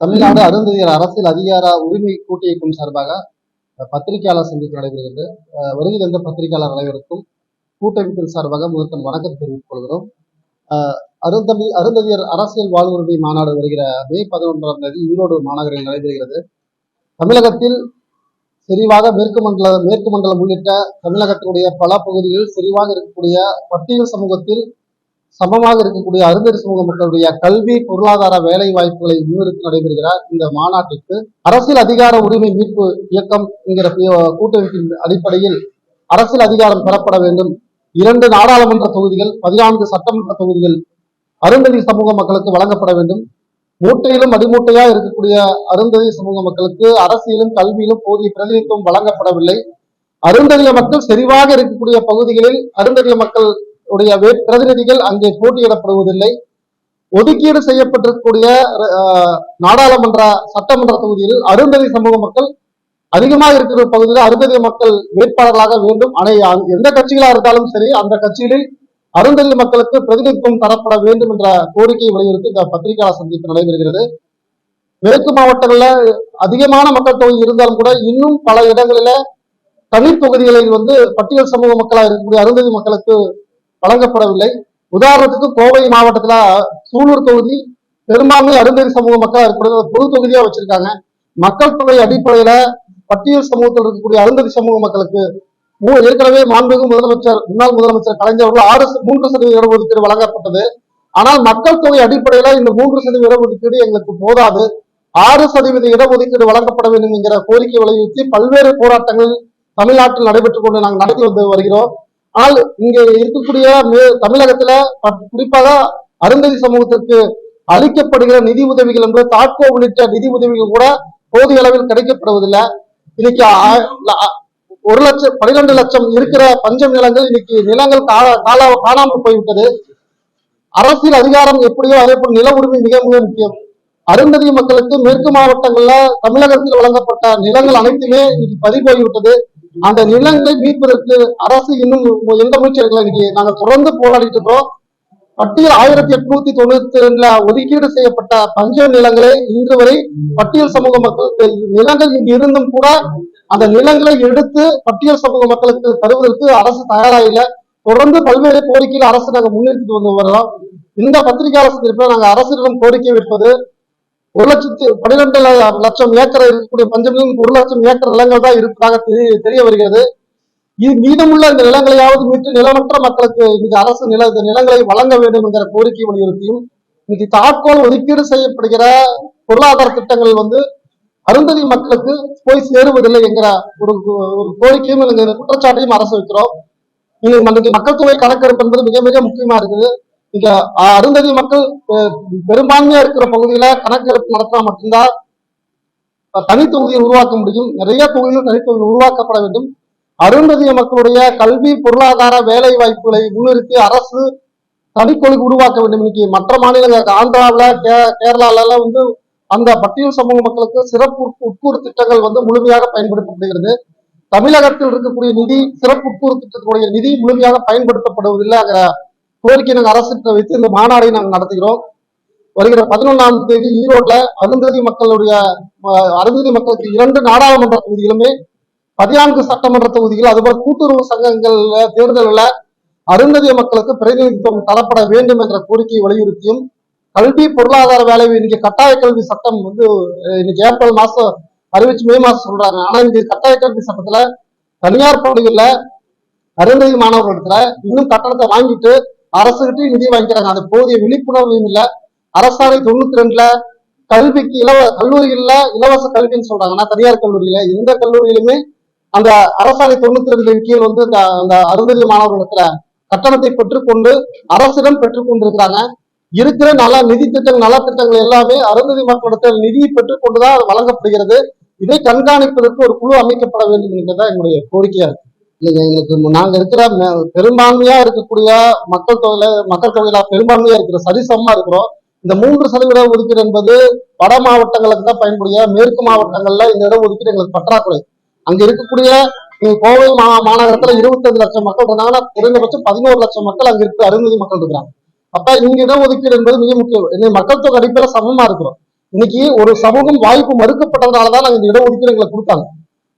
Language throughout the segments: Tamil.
தமிழ்நாடு அருந்ததியர் அரசியல் அதிகார உரிமை கூட்டு இயக்கம் சார்பாக பத்திரிகையாளர் சந்திப்பு நடைபெறுகிறது. வருகை தந்த பத்திரிகையாளர் அனைவருக்கும் கூட்டமைப்பின் சார்பாக முதற்கன் வணக்கம் தெரிவித்துக் கொள்கிறோம். அருந்ததி அருந்ததியர் அரசியல் வாழ்வுரிமை மாநாடு வருகிற மே பதினொன்றாம் தேதி ஈரோடு மாநகரில் நடைபெறுகிறது. தமிழகத்தில் செறிவாக மேற்கு மண்டல மேற்கு மண்டலம் உள்ளிட்ட தமிழகத்தினுடைய பல பகுதிகளில் செறிவாக இருக்கக்கூடிய பட்டியல் சமூகத்தில் சமமாக இருக்கக்கூடிய அருந்தறி சமூக மக்களுடைய கல்வி பொருளாதார வேலை வாய்ப்புகளை முன்னிறுத்தி நடைபெறுகிற இந்த மாநாட்டிற்கு. அரசியல் அதிகார உரிமை மீட்பு இயக்கம் என்கிற கூட்டமைப்பின் அடிப்படையில் அரசியல் அதிகாரம் பெறப்பட வேண்டும். இரண்டு நாடாளுமன்ற தொகுதிகள் பதினான்கு சட்டமன்ற தொகுதிகள் அருந்ததி சமூக மக்களுக்கு வழங்கப்பட வேண்டும். மூட்டையிலும் அடிமூட்டையா இருக்கக்கூடிய அருந்ததி சமூக மக்களுக்கு அரசியலும் கல்வியிலும் போதிய பிரதிநிதித்துவம் வழங்கப்படவில்லை. அருந்ததிய மக்கள் செறிவாக இருக்கக்கூடிய பகுதிகளில் அருந்ததிய மக்கள் உடைய பிரதிநிதிகள் அங்கே போட்டியிடப்படுவதில்லை. ஒதுக்கீடு செய்யப்பட்டிருக்கக்கூடிய நாடாளுமன்ற சட்டமன்ற தொகுதியில் அருந்ததி சமூக மக்கள் அதிகமாக இருக்கிற பகுதியில் அருந்ததி மக்கள் வேட்பாளர்களாக வேண்டும். ஆனால் எந்த கட்சிகளா இருந்தாலும் சரி அந்த கட்சிகளில் அருந்ததி மக்களுக்கு பிரதிநிதித்துவம் தரப்பட வேண்டும் என்ற கோரிக்கையை வலியுறுத்தி இந்த பத்திரிகையாளர் சந்திப்பு நடைபெறுகிறது. மேற்கு மாவட்டங்களில் அதிகமான மக்கள் தொகை இருந்தாலும் கூட இன்னும் பல இடங்களில தனி தொகுதிகளில் வந்து பட்டியல் சமூக மக்களாக இருக்கக்கூடிய அருந்ததி மக்களுக்கு வழங்கப்படவில்லை. உதாரணத்துக்கு கோவை மாவட்டத்துல சூலூர் தொகுதி பெரும்பான்மை அருந்தறி சமூக மக்களா இருக்கக்கூடிய ஒரு பொது தொகுதியா வச்சிருக்காங்க. மக்கள் தொகை அடிப்படையில பட்டியல் சமூகத்தில் இருக்கக்கூடிய அருந்ததி சமூக மக்களுக்கு ஏற்கனவே மாண்புமிகு முதலமைச்சர் முன்னாள் முதலமைச்சர் கலைஞர் ஆறு மூன்று சதவீத இடஒதுக்கீடு வழங்கப்பட்டது. ஆனால் மக்கள் தொகை அடிப்படையில இந்த மூன்று சதவீத இடஒதுக்கீடு எங்களுக்கு போதாது. ஆறு சதவீத இடஒதுக்கீடு வழங்கப்பட வேண்டும் என்கிற கோரிக்கை வலியுறுத்தி பல்வேறு போராட்டங்கள் தமிழ்நாட்டில் நடைபெற்றுக் கொண்டு நாங்கள் நடத்தி வந்து வருகிறோம். ஆனால் இங்க இருக்கக்கூடிய தமிழகத்துல குறிப்பாக அருந்ததி சமூகத்திற்கு அளிக்கப்படுகிற நிதி உதவிகள் என்று தாட்கோ உள்ளிட்ட நிதி உதவிகள் கூட போதிய அளவில் கிடைக்கப்படுவதில்லை. இன்னைக்கு ஒரு லட்சம் பனிரெண்டு லட்சம் இருக்கிற பஞ்சம் நிலங்கள் இன்னைக்கு நிலங்கள் கால காணாமல் போய்விட்டது. அரசியல் அதிகாரம் எப்படியோ அதே போல் நில உரிமை மிக மிக முக்கியம். அருந்ததி மக்களுக்கு மேற்கு மாவட்டங்கள்ல தமிழகத்தில் வழங்கப்பட்ட நிலங்கள் அனைத்துமே இன்னைக்கு பறி போய்விட்டது. அந்த நிலங்களை மீட்பதற்கு அரசு இன்னும் எந்த முயற்சி எடுக்கல? இன்னைக்கு நாங்க தொடர்ந்து போராடிட்டு இருக்கோம் பட்டியல் ஆயிரத்தி எட்நூத்தி தொண்ணூத்தி ரெண்டுல ஒதுக்கீடு செய்யப்பட்ட பஞ்ச நிலங்களை இன்று வரை பட்டியல் சமூக மக்களுக்கு நிலங்கள் இங்கு இருந்தும் கூட அந்த நிலங்களை எடுத்து பட்டியல் சமூக மக்களுக்கு தருவதற்கு அரசு தயாரா இல்லை தொடர்ந்து பல்வேறு கோரிக்கையில் அரசு நாங்க முன்னெடுத்துட்டு வந்து வர்றோம் இந்த பத்திரிகையாளர் சந்திப்பில் நாங்க அரசிடம் கோரிக்கை வைப்பது ஒரு லட்சத்து பன்னிரெண்டு லட்சம் ஏக்கர் இருக்கக்கூடிய பஞ்சமிலும் ஒரு லட்சம் ஏக்கர் நிலங்கள் தான் இருப்பதாக தெரிய தெரிய வருகிறது. இது மீதமுள்ள இந்த நிலங்களையாவது மீட்டு நிலமற்ற மக்களுக்கு இன்னைக்கு அரசு நில நிலங்களை வழங்க வேண்டும் என்கிற கோரிக்கை வலியுறுத்தியும் இன்னைக்கு தாக்கோல் ஒதுக்கீடு செய்யப்படுகிற பொருளாதார திட்டங்கள் வந்து அருந்ததி மக்களுக்கு போய் சேருவதில்லை என்கிற ஒரு ஒரு கோரிக்கையும் குற்றச்சாட்டையும் அரசு வைக்கிறோம். இன்னைக்கு மக்கள் தொகை கணக்கெடுப்பு என்பது மிக மிக முக்கியமா இருக்குது. இந்த அருந்ததி மக்கள் பெரும்பான்மையா இருக்கிற பகுதியில கணக்கெடுப்பு நடத்தினா மட்டும்தான் தனித்தொகுதியை உருவாக்க முடியும். நிறைய தொகுதிகள் தனி உருவாக்கப்பட வேண்டும். அருந்ததிய மக்களுடைய கல்வி பொருளாதார வேலை வாய்ப்புகளை முன்னிறுத்தி அரசு தனிக்கொழுக்கு உருவாக்க வேண்டும். இன்னைக்கு மற்ற மாநிலங்கள் ஆந்திராவில் கே கேரளால எல்லாம் வந்து அந்த பட்டியல் சமூக மக்களுக்கு சிறப்பு உட்கூறு திட்டங்கள் வந்து முழுமையாக பயன்படுத்தப்படுகிறது. தமிழகத்தில் இருக்கக்கூடிய நிதி சிறப்பு உட்கூறு திட்டத்துடைய நிதி முழுமையாக பயன்படுத்தப்படுவதில்லைங்கிற கோரிக்கை நாங்கள் அரசு வைத்து இந்த மாநாடை நாங்கள் நடத்துகிறோம். வருகிற பதினொன்றாம் தேதி ஈரோட்ல அருந்ததி மக்களுடைய அருந்ததி மக்களுக்கு இரண்டு நாடாளுமன்ற தொகுதிகளுமே பதினான்கு சட்டமன்ற தொகுதிகள் அதுபோல் கூட்டுறவு சங்கங்கள்ல தேர்தலில் அருந்ததிய மக்களுக்கு பிரதிநிதித்துவம் தரப்பட வேண்டும் என்ற கோரிக்கையை வலியுறுத்தியும் கல்வி பொருளாதார வேலை இன்னைக்கு கட்டாய கல்வி சட்டம் வந்து இன்னைக்கு ஏப்ரல் மாசம் அறிவிச்சு மே மாசம் சொல்றாங்க. ஆனா இந்த கட்டாய கல்வி சட்டத்துல தனியார் பள்ளிகள்ல அருந்ததி மாணவர்களிடத்துல இன்னும் கட்டணத்தை வாங்கிட்டு அரசுகிட்டையும் நிதி வாங்கிக்கிறாங்க. அது போதிய விழிப்புணர்வும் இல்ல. அரசாணை தொண்ணூத்தி ரெண்டுல கல்விக்கு இலவ கல்லூரிகள்ல இலவச கல்வின்னு சொல்றாங்க. ஆனா தனியார் கல்லூரியில எந்த கல்லூரியிலுமே அந்த அரசாணை தொண்ணூத்தி ரெண்டு கீழ் வந்து அந்த அருந்ததி மாணவர்களிடத்துல கட்டணத்தை பெற்றுக்கொண்டு அரசிடம் பெற்றுக்கொண்டிருக்கிறாங்க. இருக்கிற நல நிதி திட்டங்கள் நலத்திட்டங்கள் எல்லாமே அருந்ததி மக்களிடத்தில் நிதியை பெற்றுக்கொண்டுதான் வழங்கப்படுகிறது. இதை கண்காணிப்பதற்கு ஒரு குழு அமைக்கப்பட வேண்டும் என்பதுதான் என்னுடைய கோரிக்கையா இருக்கு. இல்லைங்க எங்களுக்கு நாங்க இருக்கிற பெரும்பான்மையா இருக்கக்கூடிய மக்கள் தொகையில மக்கள் தொகையில பெரும்பான்மையா இருக்கிற சரிசமமா இருக்கிறோம். இந்த மூன்று சதவீத ஒதுக்கீடு என்பது வட மாவட்டங்களுக்கு தான் பயன்படுகிற மேற்கு மாவட்டங்கள்ல இந்த இட ஒதுக்கீடு எங்களுக்கு பற்றாக்குறை. அங்க இருக்கக்கூடிய கோவை மா மாநகரத்துல இருபத்தஞ்சு லட்சம் மக்கள் இருந்தாங்கன்னா குறைந்தபட்சம் பதினோரு லட்சம் மக்கள் அங்க இருக்க அருந்ததி மக்கள் இருக்கிறாங்க. அப்ப இங்க இட ஒதுக்கீடு என்பது மிக முக்கியம். இன்னைக்கு மக்கள் தொகை அடிப்படையில சமமா இருக்கிறோம். இன்னைக்கு ஒரு சமூகம் வாய்ப்பு மறுக்கப்பட்டதுனாலதான் நாங்க இந்த இடஒதுக்கீடு எங்களுக்கு கொடுத்தாங்க.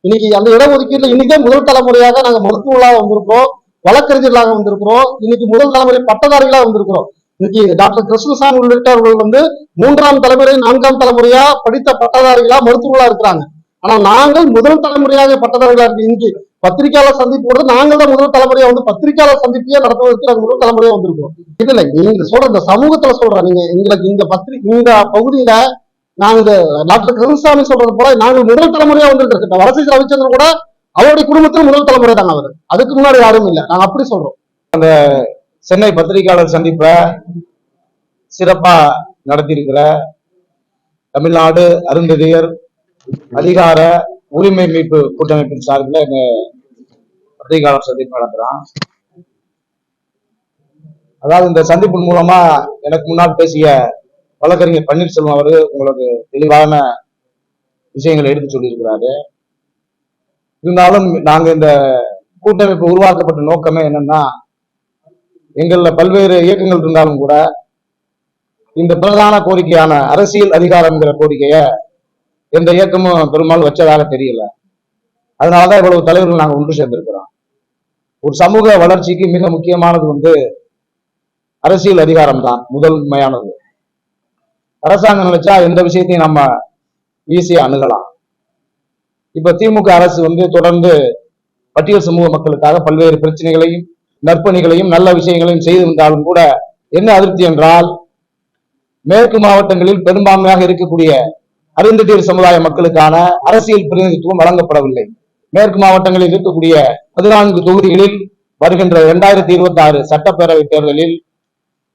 இன்னைக்கு அந்த இடஒதுக்கீடுல இன்னைக்கே முதல் தலைமுறையாக நாங்க மருத்துவர்களாக வந்திருக்கிறோம் வழக்கறிஞர்களாக வந்திருக்கிறோம். இன்னைக்கு முதல் தலைமுறை பட்டதாரிகளாக வந்திருக்கிறோம். இன்னைக்கு டாக்டர் கிருஷ்ணசாமி உள்ளிட்டவர்கள் வந்து மூன்றாம் தலைமுறை நான்காம் தலைமுறையா படித்த பட்டதாரிகளா மருத்துவர்களா இருக்கிறாங்க. ஆனா நாங்கள் முதல் தலைமுறையாக பட்டதாரிகளா இருக்கு. இன்னைக்கு பத்திரிகையாளர் சந்திப்போடு நாங்கள் தான் முதல் தலைமுறையா வந்து பத்திரிகையாளர் சந்திப்பையே நடத்துவதற்கு நாங்கள் முதல் தலைமுறையா வந்திருக்கோம் இதுல நீங்க சொல்ற இந்த சமூகத்துல சொல்றேன். நீங்க எங்களுக்கு இந்த பத்திரிகை இந்த பகுதியில நாங்க டாக்டர் கிருஷ்ணசாமி சொல்றது போல நாங்கள் முதல் தலைமுறையா வந்திருக்கோம் வரசி ரவிச்சந்திரன் கூட அவருடைய குடும்பத்தில் முதல் தலைமுறை தாங்க அவர். அதுக்கு முன்னாடி யாரும் இல்லை. நாங்க அப்படி சொல்றோம். சென்னை பத்திரிகையாளர் சந்திப்பை சிறப்பா நடத்தியிருக்கிற தமிழ்நாடு அருந்ததியர் அதிகார உரிமை மீட்பு கூட்டமைப்பின் சார்பில் எங்க பத்திரிகையாளர் சந்திப்பு நடத்துறான். அதாவது இந்த சந்திப்பின் மூலமா எனக்கு முன்னால் பேசிய வழக்கறிஞர் பன்னீர்செல்வம் அவர்கள் உங்களுக்கு தெளிவான விஷயங்களை எடுத்து சொல்லியிருக்கிறாரு. இருந்தாலும் நாங்க இந்த கூட்டமைப்பு உருவாக்கப்பட்ட நோக்கமே என்னன்னா எங்களில் பல்வேறு இயக்கங்கள் இருந்தாலும் கூட இந்த பிரதான கோரிக்கையான அரசியல் அதிகாரம்ங்கிற கோரிக்கையை எந்த இயக்கமும் பெரும்பாலும் வச்சதாக தெரியல. அதனாலதான் இவ்வளவு தலைவர்கள் நாங்கள் ஒன்று சேர்ந்திருக்கிறோம். ஒரு சமூக வளர்ச்சிக்கு மிக முக்கியமானது வந்து அரசியல் அதிகாரம் தான் முதன்மையானது. அரசாங்கம் நினைச்சா எந்த விஷயத்தையும் நம்ம ஈஸியா அணுகலாம். இப்ப திமுக அரசு வந்து தொடர்ந்து பட்டியல் சமூக மக்களுக்காக பல்வேறு பிரச்சனைகளையும் நற்பணிகளையும் நல்ல விஷயங்களையும் செய்து வந்தாலும் கூட என்ன அதிருப்தி என்றால் மேற்கு மாவட்டங்களில் பெரும்பான்மையாக இருக்கக்கூடிய அருந்ததியர் சமுதாய மக்களுக்கான அரசியல் பிரதிநிதித்துவம் வழங்கப்படவில்லை. மேற்கு மாவட்டங்களில் இருக்கக்கூடிய பதினான்கு தொகுதிகளில் வருகின்ற இரண்டாயிரத்தி இருபத்தி ஆறு சட்டப்பேரவை தேர்தலில்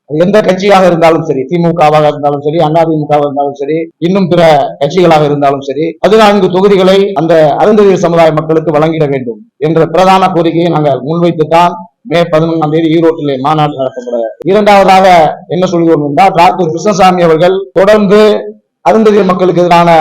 எந்த கட்சியாக இருந்தாலும் சரி திமுகவாக இருந்தாலும் சரி அதிமுகவாக இருந்தாலும் சரி இன்னும் பிற கட்சிகளாக இருந்தாலும் சரி பதினான்கு தொகுதிகளை அந்த அருந்ததியர் சமுதாய மக்களுக்கு வழங்கிட வேண்டும் என்ற பிரதான கோரிக்கையை நாங்கள் முன்வைத்துத்தான் மே பதினொன்றாம் தேதி ஈரோட்டிலே மாநாடு நடத்தப்பட இரண்டாவதாக என்ன சொல்கிறோம் என்றால் டாக்டர் கிருஷ்ணசாமி அவர்கள் தொடர்ந்து அருந்ததியர் மக்களுக்கு எதிரான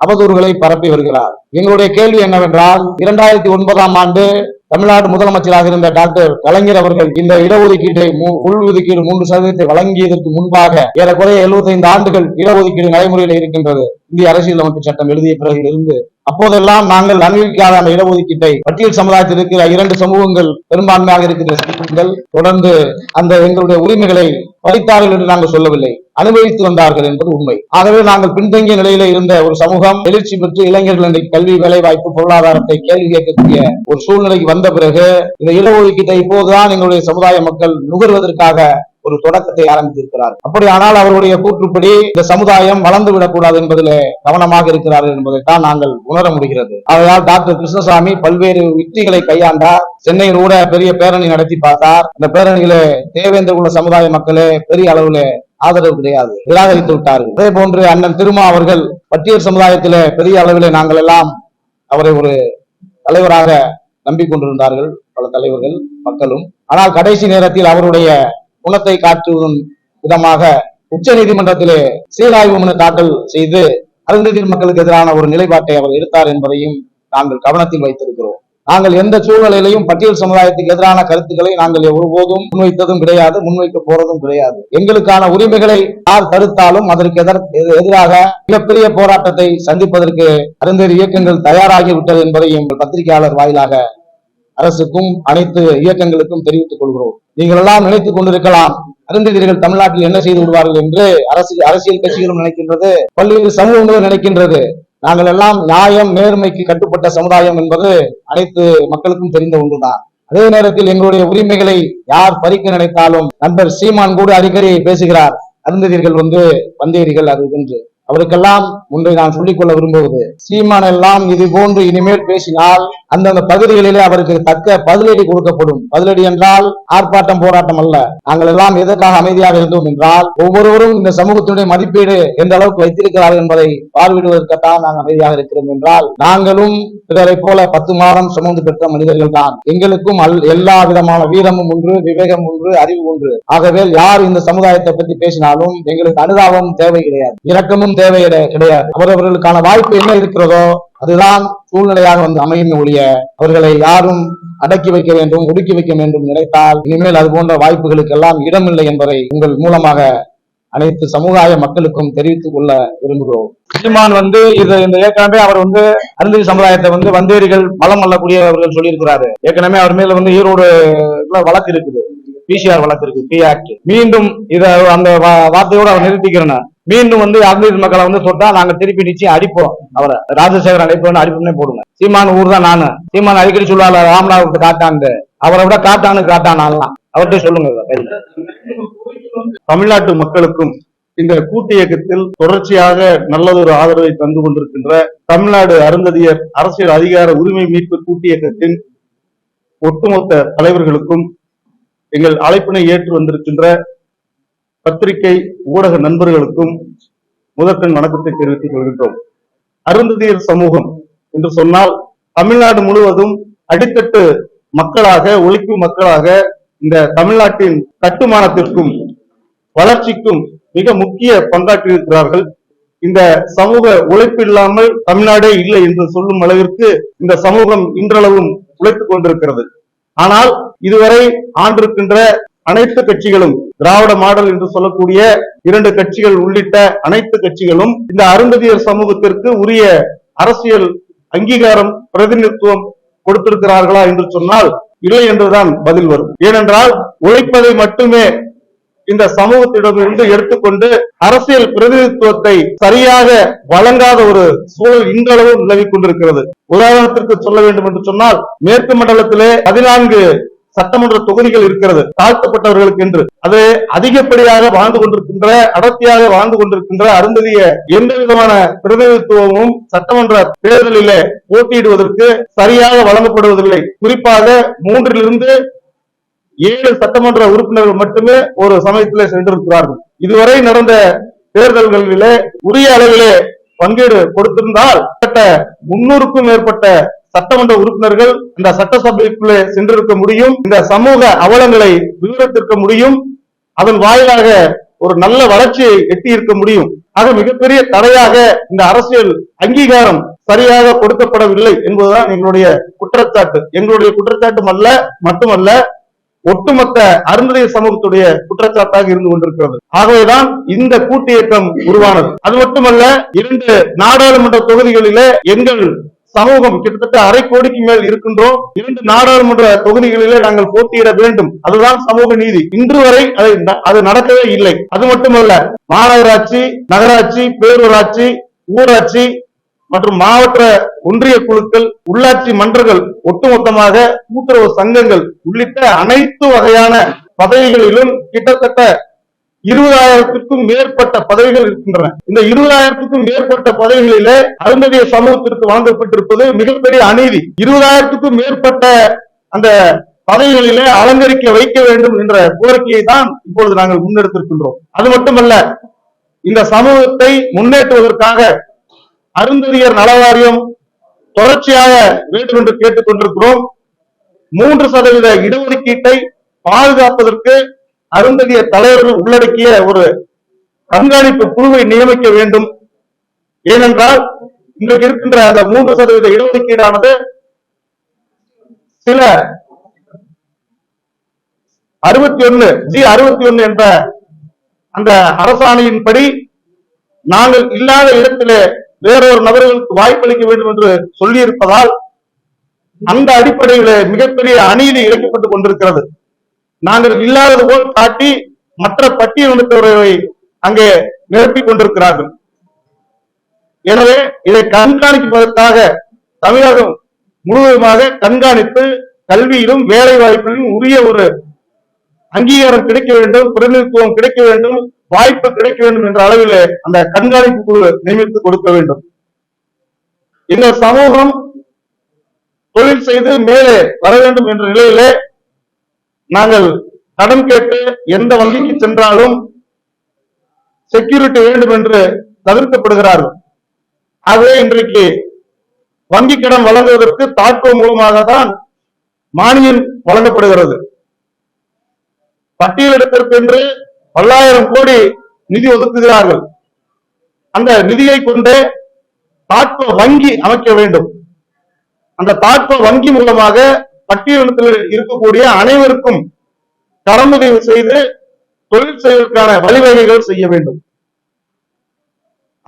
அவதூறுகளை பரப்பி வருகிறார். எங்களுடைய கேள்வி என்னவென்றால் இரண்டாயிரத்தி ஒன்பதாம் ஆண்டு தமிழ்நாடு முதலமைச்சராக இருந்த டாக்டர் கலைஞர் அவர்கள் இந்த இடஒதுக்கீட்டை உள்ஒதுக்கீடு மூன்று சதவீதத்தை வழங்கியதற்கு முன்பாக ஏறக்குறைய 75 ஆண்டுகள் இடஒதுக்கீடு நடைமுறையில் இருக்கின்றது. இந்திய அரசியலமைப்பு சட்டம் எழுதிய பிறகு இருந்து அப்போதெல்லாம் நாங்கள் அனுபவிக்காத அந்த இடஒதுக்கீட்டை பட்டியல் சமுதாயத்தில் இருக்கிற இரண்டு சமூகங்கள் பெரும்பான்மையாக இருக்கிற சமூகங்கள் தொடர்ந்து அந்த எங்களுடைய உரிமைகளை பறித்தார்கள் என்று நாங்கள் சொல்லவில்லை. அனுபவித்து வந்தார்கள் என்பது உண்மை. ஆகவே நாங்கள் பின்தங்கிய நிலையில இருந்த ஒரு சமூகம் எழுச்சி பெற்று இளைஞர்கள் இன்றைக்கு கல்வி வேலைவாய்ப்பு பொருளாதாரத்தை கேள்வி கேட்கக்கூடிய ஒரு சூழ்நிலைக்கு வந்த பிறகு இந்த இடஒதுக்கீட்டை இப்போதுதான் எங்களுடைய சமுதாய மக்கள் நுகர்வதற்காக ஒரு தொடக்கத்தை ஆரம்பித்திருக்கிறார். அப்படியானால் அவருடைய கூற்றுப்படி இந்த சமுதாயம் வளர்ந்து விடக்கூடாது என்பதிலே கவனமாக இருக்கிறார்கள் என்பதைத்தான் நாங்கள் உணர முடிகிறது. ஆகையால் டாக்டர் கிருஷ்ணசாமி பல்வேறு யுக்திகளை கையாண்டார். சென்னையில் கூட பெரிய பேரணி நடத்தி பார்த்தார். அந்த பேரணியில தேவேந்திர குல சமுதாய மக்களே பெரிய அளவுல ஆதரவு கிடையாது. நிராகரித்து விட்டார்கள். அதே போன்று அண்ணன் திருமா அவர்கள் பட்டியல் சமுதாயத்தில பெரிய அளவில் நாங்கள் எல்லாம் அவரை ஒரு தலைவராக நம்பிக்கொண்டிருந்தார்கள். பல தலைவர்கள் மக்களும். ஆனால் கடைசி நேரத்தில் அவருடைய குணத்தை காட்டும் விதமாக உச்ச நீதிமன்றத்திலே சீராய்வு மனு தாக்கல் செய்து அருந்ததியர் மக்களுக்கு எதிரான ஒரு நிலைப்பாட்டை அவர் எடுத்தார் என்பதையும் நாங்கள் கவனத்தில் வைத்திருக்கிறோம். நாங்கள் எந்த சூழ்நிலையிலையும் பட்டியல் சமுதாயத்துக்கு எதிரான கருத்துக்களை நாங்கள் ஒருபோதும் முன்வைத்ததும் கிடையாது முன்வைக்க போறதும் கிடையாது. எங்களுக்கான உரிமைகளை யார் தடுத்தாலும் அதற்கு எதிர்- எதிர்- எதிராக மிகப்பெரிய போராட்டத்தை சந்திப்பதற்கு அருந்ததியர் இயக்கங்கள் தயாராகிவிட்டது என்பதையும் பத்திரிகையாளர் வாயிலாக அரசுக்கும் அனைத்து இயக்கங்களுக்கும் தெரிவித்துக் கொள்கிறோம். நீங்கள் எல்லாம் நினைத்துக் கொண்டிருக்கலாம். அருந்ததியர்கள் தமிழ்நாட்டில் என்ன செய்து விடுவார்கள் என்று அரசு அரசியல் கட்சிகளும் நினைக்கின்றது பல்வேறு சமூகங்களும் நினைக்கின்றது. நாங்கள் எல்லாம் நியாயம் நேர்மைக்கு கட்டுப்பட்ட சமுதாயம் என்பது அனைத்து மக்களுக்கும் தெரிந்த ஒன்றுதான். அதே நேரத்தில் எங்களுடைய உரிமைகளை யார் பறிக்க நினைத்தாலும் நண்பர் சீமான் கூட அடிக்கடி பேசுகிறார். அருந்ததியர்கள் வந்து வந்தீர்கள் அது என்று அவருக்கெல்லாம் ஒன்றை நான் சொல்லிக்கொள்ள விரும்புவது சீமான் எல்லாம் இது போன்று இனிமேல் பேசினால் அந்தந்த பகுதிகளிலே அவருக்கு தக்க பதிலடி கொடுக்கப்படும். பதிலடி என்றால் ஆர்ப்பாட்டம் போராட்டம் அல்ல. நாங்கள் எல்லாம் எதற்காக அமைதியாக இருந்தோம் என்றால் ஒவ்வொருவரும் இந்த சமூகத்தினுடைய மதிப்பீடு எந்த அளவுக்கு வைத்திருக்கிறார்கள் என்பதை பார்வையிடுவதற்காக நாங்கள் அமைதியாக இருக்கிறோம் என்றால் நாங்களும் பிறரை போல பத்து மாதம் சுமந்து பெற்ற மனிதர்கள் தான் எங்களுக்கும் அல்- எல்லா விதமான வீரமும் ஒன்று விவேகம் ஒன்று அறிவு ஒன்று. ஆகவே யார் இந்த சமுதாயத்தை பற்றி பேசினாலும் எங்களுக்கு அனுதாபம் தேவை கிடையாது. இரக்கமும் தேவை கிடையாது. அவரவர்களுக்கான வாய்ப்பு என்ன இருக்கிறதோ அதுதான் சூழ்நிலையாக வந்து அமையும் ஒழிய அவர்களை யாரும் அடக்கி வைக்க வேண்டும் ஒடுக்கி வைக்க வேண்டும் நினைத்தால் இனிமேல் அது போன்ற வாய்ப்புகளுக்கெல்லாம் இடமில்லை என்பதை உங்கள் மூலமாக அனைத்து சமுதாய மக்களுக்கும் தெரிவித்துக் கொள்ள விரும்புகிறோம். சீமான் வந்து இது இந்த ஏற்கனவே அவர் வந்து அருந்ததி சமுதாயத்தை வந்து வந்தேரிகள் மலம் அல்லக்கூடியவர்கள் சொல்லியிருக்கிறாரு. ஏற்கனவே அவர் மேல வந்து ஈரோடு வழக்கு இருக்குது. பிசிஆர் வழக்கு இருக்கு பி ஆக்ட் மீண்டும் இத அந்த வார்த்தையோடு வார்த்தையோட அவர் நிறுத்திக்கிறேன் மீண்டும் வந்து அருந்ததி மக்களை வந்து தொட்டா நாங்க திருப்பி நிச்சயம் அடிப்போம். அவரை ராஜசேகரன் அடிப்போம் அடிப்போம்னே போடுங்க. சீமான் ஊர் தான் நானு. சீமான் அடிக்கடி சொல்லுவாள் ராமநாதபுரத்து காட்டாண்டு அவரை விட காட்டானு காட்டானாலாம் அவர்கிட்ட சொல்லுங்க தமிழ்நாட்டு மக்களுக்கும் இந்த கூட்டு இயக்கத்தில் தொடர்ச்சியாக நல்லதொரு ஆதரவை தந்து கொண்டிருக்கின்ற தமிழ்நாடு அருந்ததியர் அரசியல் அதிகார உரிமை மீட்பு கூட்டு இயக்கத்தின் ஒட்டுமொத்த தலைவர்களுக்கும் எங்கள் அழைப்பினை ஏற்று வந்திருக்கின்ற பத்திரிகை ஊடக நண்பர்களுக்கும் முதற்கண் வணக்கத்தை தெரிவித்துக் கொள்கின்றோம். அருந்ததியர் சமூகம் என்று சொன்னால் தமிழ்நாடு முழுவதும் அடித்தட்டு மக்களாக ஒழிக்கும் மக்களாக இந்த தமிழ்நாட்டின் கட்டுமானத்திற்கும் வளர்ச்சிக்கும் மிக முக்கிய பங்காற்றியிருக்கிறார்கள். இந்த சமூக உழைப்பு இல்லாமல் தமிழ்நாடே இல்லை என்று சொல்லும் அளவிற்கு இந்த சமூகம் இன்றளவும் உழைத்துக் கொண்டிருக்கிறது. ஆனால் இதுவரை ஆண்டிருக்கின்ற அனைத்து கட்சிகளும் திராவிட மாடல் என்று சொல்லக்கூடிய இரண்டு கட்சிகள் உள்ளிட்ட அனைத்து கட்சிகளும் இந்த அருந்ததியர் சமூகத்திற்கு உரிய அரசியல் அங்கீகாரம் பிரதிநிதித்துவம் கொடுத்திருக்கிறார்களா என்று சொன்னால் இல்லை என்றுதான் பதில் வரும். ஏனென்றால் உழைப்பதை மட்டுமே இந்த சமூகத்திடமிருந்து எடுத்துக்கொண்டு அரசியல் பிரதிநிதித்துவத்தை சரியாக வழங்காத ஒரு சூழல் இன்றளவும் நிலவிக் கொண்டிருக்கிறது. உதாரணத்திற்கு சொல்ல வேண்டும் என்று சொன்னால் மேற்கு மண்டலத்திலே பதினான்கு சட்டமன்ற தொகுதிகள் இருக்கிறது தாழ்த்தப்பட்டவர்களுக்கு என்று அது அதிகப்படியாக வாழ்ந்து கொண்டிருக்கின்ற அடர்த்தியாக வாழ்ந்து கொண்டிருக்கின்ற அருந்ததிய எந்த விதமான பிரதிநிதித்துவமும் சட்டமன்ற தேர்தலிலே போட்டியிடுவதற்கு சரியாக வழங்கப்படுவதில்லை. குறிப்பாக மூன்றிலிருந்து ஏழு சட்டமன்ற உறுப்பினர்கள் மட்டுமே ஒரு சமயத்திலே சென்றிருக்கிறார்கள். இதுவரை நடந்த தேர்தல்களிலே உரிய அளவிலே பங்கீடு கொடுத்திருந்தால் முன்னூறுக்கும் மேற்பட்ட சட்டமன்ற உறுப்பினர்கள் இந்த சட்டசபைக்குள்ளே சென்றிருக்க முடியும். இந்த சமூக அவலங்களை விவரித்திருக்க முடியும். அதன் வாயிலாக ஒரு நல்ல வளர்ச்சியை எட்டி இருக்க முடியும். ஆக மிகப்பெரிய தடையாக இந்த அரசியல் அங்கீகாரம் சரியாக கொடுக்கப்படவில்லை என்பதுதான் எங்களுடைய குற்றச்சாட்டு. எங்களுடைய குற்றச்சாட்டும் அல்ல மட்டுமல்ல ஒட்டுமொத்த அருந்ததிய சமூகத்துடைய குற்றச்சாட்டாக இருந்து கொண்டிருக்கிறது. ஆகவேதான் இந்த கூட்டு இயக்கம் உருவானது. அது மட்டுமல்ல இரண்டு நாடாளுமன்ற தொகுதிகளிலே எங்கள் சமூகம் கிட்டத்தட்ட அரை கோடிக்கு மேல் இருக்கின்றோம். இரண்டு நாடாளுமன்ற தொகுதிகளிலே நாங்கள் போட்டியிட வேண்டும். அதுதான் சமூக நீதி. இன்று வரை அதை அது நடக்கவே இல்லை. அது மட்டுமல்ல மாநகராட்சி நகராட்சி பேரூராட்சி ஊராட்சி மற்றும் மாவட்ட ஒன்றிய குழுக்கள் உள்ளாட்சி மன்றங்கள் ஒட்டுமொத்தமாக கூட்டுறவு சங்கங்கள் உள்ளிட்ட அனைத்து வகையான பதவிகளிலும் கிட்டத்தட்ட இருபதாயிரத்திற்கும் மேற்பட்ட பதவிகள் இருக்கின்றன. இந்த இருபதாயிரத்துக்கும் மேற்பட்ட பதவிகளிலே அருந்ததிய சமூகத்திற்கு வழங்கப்பட்டிருப்பது மிகப்பெரிய அநீதி. இருபதாயிரத்துக்கும் மேற்பட்ட அந்த பதவிகளிலே அலங்கரிக்க வைக்க வேண்டும் என்ற கோரிக்கையை தான் இப்பொழுது நாங்கள் முன்னெடுத்திருக்கின்றோம். அது மட்டுமல்ல இந்த சமூகத்தை முன்னேற்றுவதற்காக அருந்ததியர் நலவாரியம் தொடர்ச்சியாக வேண்டும் என்று கேட்டுக் கொண்டிருக்கிறோம் மூன்று சதவீத இடஒதுக்கீட்டை பாதுகாப்பதற்கு அருந்ததிய தலைவர்கள் உள்ளடக்கிய ஒரு கண்காணிப்பு குழுவை நியமிக்க வேண்டும். ஏனென்றால் இன்றைக்கு இருக்கின்ற அந்த மூன்று சதவீத இடஒதுக்கீடானது சில அறுபத்தி ஒன்னு ஜி அறுபத்தி ஒன்னு என்ற அந்த அரசாணையின்படி நாங்கள் இல்லாத இடத்திலே வேறொரு நபர்களுக்கு வாய்ப்பளிக்க வேண்டும் என்று சொல்லியிருப்பதால் அந்த அடிப்படையிலே மிகப்பெரிய அநீதி இழைக்கப்பட்டுக் கொண்டிருக்கிறது. நாங்கள் இல்லாதது போல் காட்டி மற்ற பட்டியலினத்தவர்களை அங்கே நிரப்பிக் கொண்டிருக்கிறார்கள். எனவே இதை கண்காணிப்பதற்காக தமிழகம் முழுவதுமாக கண்காணித்து கல்வியிலும் வேலை வாய்ப்பிலும் உரிய ஒரு அங்கீகாரம் கிடைக்க வேண்டும் பிரதிநிதித்துவம் கிடைக்க வேண்டும் வாய்ப்பு கிடைக்க வேண்டும் என்ற அளவிலே அந்த கண்காணிப்பு குழு நியமித்து கொடுக்க வேண்டும். இந்த சமூகம் தொழில் செய்து மேலே வர வேண்டும் என்ற நிலையிலே நாங்கள் கடன் கேட்டு எந்த வங்கிக்கு சென்றாலும் செக்யூரிட்டி வேண்டும் என்று தவிர்க்கப்படுகிறார்கள். ஆகவே இன்றைக்கு வங்கி கடன் வழங்குவதற்கு தாக்கோ மூலமாக தான் மானியம் வழங்கப்படுகிறது. பட்டியலிடத்திற்கென்று பல்லாயிரம் கோடி நிதி ஒதுக்குகிறார்கள். அந்த நிதியை கொண்டு தாக்கோ வங்கி அமைக்க வேண்டும். அந்த தாக்கோ வங்கி மூலமாக பட்டியலத்தில் இருக்கக்கூடிய அனைவருக்கும் கடமுதவி செய்து தொழில் செய்வதற்கான வழிவகைகள் செய்ய வேண்டும்.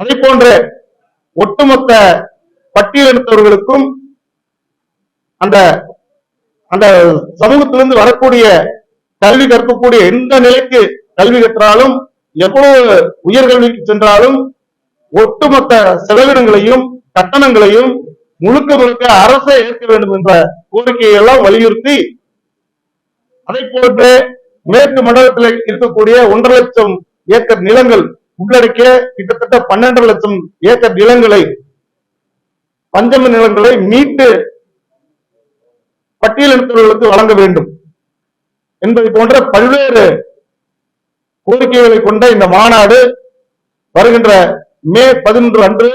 அதே போன்ற ஒட்டுமொத்த பட்டியலினத்தவர்களுக்கும் அந்த அந்த சமூகத்திலிருந்து வரக்கூடிய கல்வி கற்கக்கூடிய எந்த நிலைக்கு கல்வி கற்றாலும் எவ்வளவு உயர்கல்விக்கு சென்றாலும் ஒட்டுமொத்த செலவினங்களையும் கட்டணங்களையும் முழுக்க முழுக்க அரசை ஏற்க வேண்டும் என்ற கோரிக்கையை எல்லாம் வலியுறுத்தி அதை போன்று மேற்கு மண்டலத்தில் இருக்கக்கூடிய ஒன்றரை லட்சம் ஏக்கர் நிலங்கள் உள்ளடக்கிய கிட்டத்தட்ட பன்னெண்டு லட்சம் ஏக்கர் நிலங்களை பஞ்சம நிலங்களை மீட்டு பட்டியலினத்தவர்களுக்கு வழங்க வேண்டும். என்பதை போன்ற பல்வேறு கோரிக்கைகளை கொண்ட இந்த மாநாடு வருகின்ற மே பதினொன்று அன்று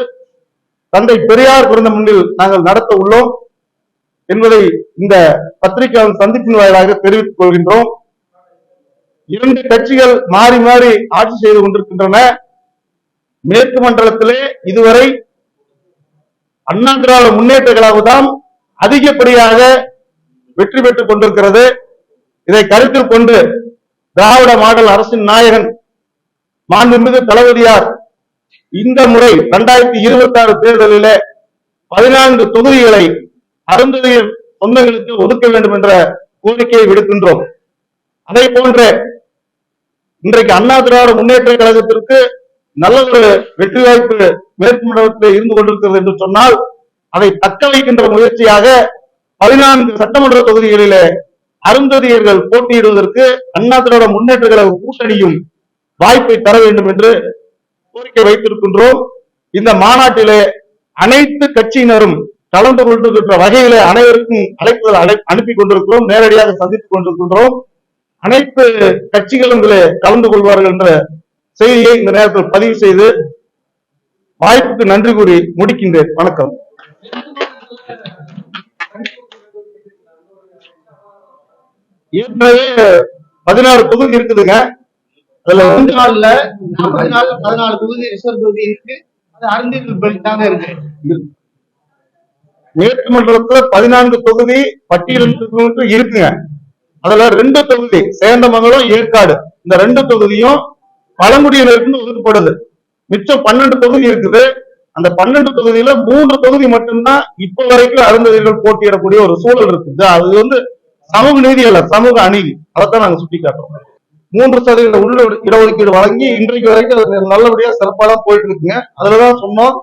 தந்தை பெரியார் பிறந்த முன்னில் நாங்கள் நடத்த உள்ளோம் என்பதை இந்த பத்திரிகையாளர் சந்திப்பின் வாயிலாக தெரிவித்துக் கொள்கின்றோம். இரண்டு கட்சிகள் மாறி மாறி ஆட்சி செய்து கொண்டிருக்கின்றன. மேற்கு மண்டலத்திலே இதுவரை அண்ணா திராவிட முன்னேற்ற கழகம் அதிகப்படியாக வெற்றி பெற்றுக் கொண்டிருக்கிறது. இதை கருத்தில் கொண்டு திராவிட மாடல் அரசின் நாயகன் மாண்புமிகு தளபதியார் இந்த முறை இரண்டாயிரத்தி இருபத்தி ஆறு தேர்தலிலே பதினான்கு தொகுதிகளை அருந்ததியின் சொந்தங்களுக்கு ஒதுக்க வேண்டும் என்ற கோரிக்கையை விடுக்கின்றோம். அதே போன்று இன்றைக்கு அண்ணா திராவிட முன்னேற்ற கழகத்திற்கு நல்ல ஒரு வெற்றி வாய்ப்பு மேற்கு மண்டலத்தில் இருந்து கொண்டிருக்கிறது என்று சொன்னால் அதை தக்க வைக்கின்ற முயற்சியாக பதினான்கு சட்டமன்ற தொகுதிகளிலே அருந்ததியர்கள் போட்டியிடுவதற்கு அண்ணா திராவிட முன்னேற்ற கழக கூட்டணியும் வாய்ப்பை தர வேண்டும் என்று கோரிக்கை வைத்திருக்கின்றோம். இந்த மாநாட்டிலே அனைத்து கட்சியினரும் கலந்து கொண்டிருக்கின்ற வகையிலே அனைவருக்கும் அழைப்புகள் அனுப்பி கொண்டிருக்கிறோம். நேரடியாக சந்தித்துக் கொண்டிருக்கின்றோம். அனைத்து கட்சிகளும் இதிலே கலந்து கொள்வார்கள் என்ற செய்தியை இந்த நேரத்தில் பதிவு செய்து வாய்ப்புக்கு நன்றி கூறி முடிக்கின்றேன். வணக்கம். ஏற்கனவே பதினாறு தொகுதி இருக்குதுங்க. வந்து நாள்ல நாற்பது நாள்ல பதினாலு தொகுதி ரிசர்வ் தொகுதி இருக்கு. அது அருந்தீர்கள் பெல்ட் தாங்க இருக்கு. மேற்கு மண்டலத்துல பதினான்கு தொகுதி பட்டியலிட்டு இருக்குங்க. அதுல ரெண்டு தொகுதி சேந்தமங்கலம் ஏற்காடு. இந்த ரெண்டு தொகுதியும் பழங்குடியினருக்குன்னு ஒதுக்கப்படுது. மிச்சம் பன்னெண்டு தொகுதி இருக்குது. அந்த பன்னெண்டு தொகுதியில மூன்று தொகுதி மட்டும்தான் இப்ப வரைக்கும் அருந்ததிகள் போட்டியிடக்கூடிய ஒரு சூழல் இருக்குது. அது வந்து சமூக நீதி அல்ல சமூக அநீதி. அதைத்தான் நாங்க சுட்டி காட்டுறோம் மூன்று சதவீத உள்ள இடஒதுக்கீடு வழங்கி இன்றைக்கு வரைக்கும் அது நல்லபடியா சிறப்பாக தான் போயிட்டு இருக்குங்க அதுலதான் சொன்னோம்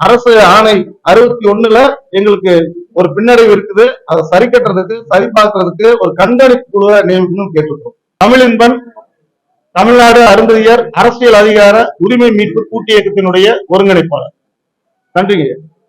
அரசு ஆணை அறுபத்தி ஒண்ணுல எங்களுக்கு ஒரு பின்னடைவு இருக்குது. அதை சரி கட்டுறதுக்கு சரி பார்க்கறதுக்கு ஒரு கண்காணிப்பு குழுவை நியமிக்கணும்னு கேட்டிருக்கோம் தமிழின்பன் தமிழ்நாடு அருந்ததியர் அரசியல் அதிகார உரிமை மீட்பு கூட்டு இயக்கத்தினுடைய ஒருங்கிணைப்பாளர். நன்றிங்க